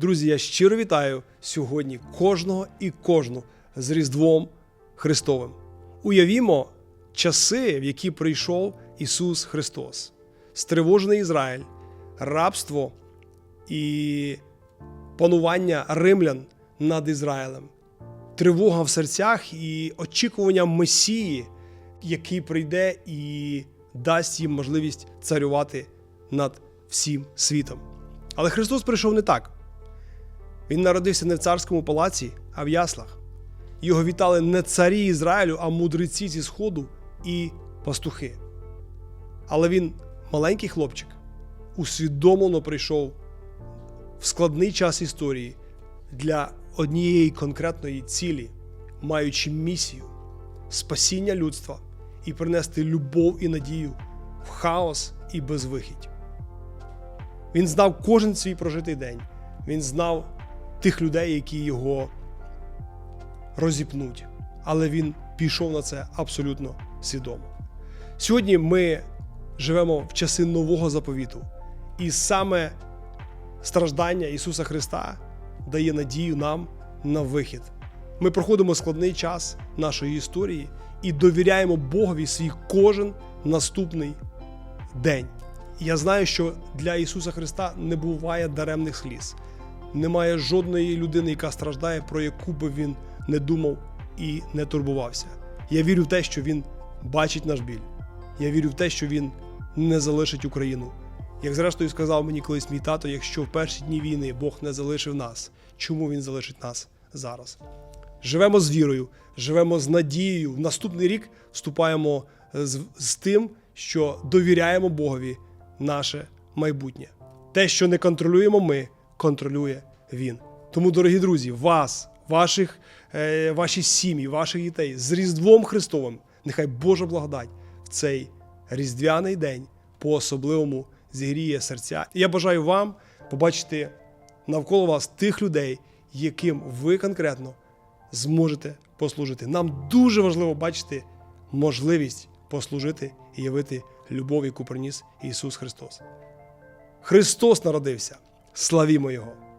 Друзі, я щиро вітаю сьогодні кожного і кожну з Різдвом Христовим. Уявімо часи, в які прийшов Ісус Христос, стривожений Ізраїль, рабство і панування римлян над Ізраїлем, тривога в серцях і очікування Месії, який прийде і дасть їм можливість царювати над всім світом. Але Христос прийшов не так. Він народився не в царському палаці, а в яслах. Його вітали не царі Ізраїлю, а мудреці зі Сходу і пастухи. Але він маленький хлопчик, усвідомлено прийшов в складний час історії для однієї конкретної цілі, маючи місію спасіння людства і принести любов і надію в хаос і безвихідь. Він знав кожен свій прожитий день. Він знав тих людей, які його розіпнуть. Але він пішов на це абсолютно свідомо. Сьогодні ми живемо в часи нового заповіту, і саме страждання Ісуса Христа дає надію нам на вихід. Ми проходимо складний час нашої історії і довіряємо Богові свій кожен наступний день. Я знаю, що для Ісуса Христа не буває даремних сліз. Немає жодної людини, яка страждає, про яку би він не думав і не турбувався. Я вірю в те, що він бачить наш біль. Я вірю в те, що він не залишить Україну. Як зрештою сказав мені колись мій тато, якщо в перші дні війни Бог не залишив нас, чому він залишить нас зараз? Живемо з вірою, живемо з надією. В наступний рік вступаємо з, з тим, що довіряємо Богові наше майбутнє. Те, що не контролюємо ми, контролює Він. Тому, дорогі друзі, вас, ваших, е, ваші сім'ї, ваших дітей з Різдвом Христовим, нехай Божа благодать в цей різдвяний день по-особливому зігріє серця. І я бажаю вам побачити навколо вас тих людей, яким ви конкретно зможете послужити. Нам дуже важливо бачити можливість послужити і явити любов, яку приніс Ісус Христос. Христос народився. Славімо Його!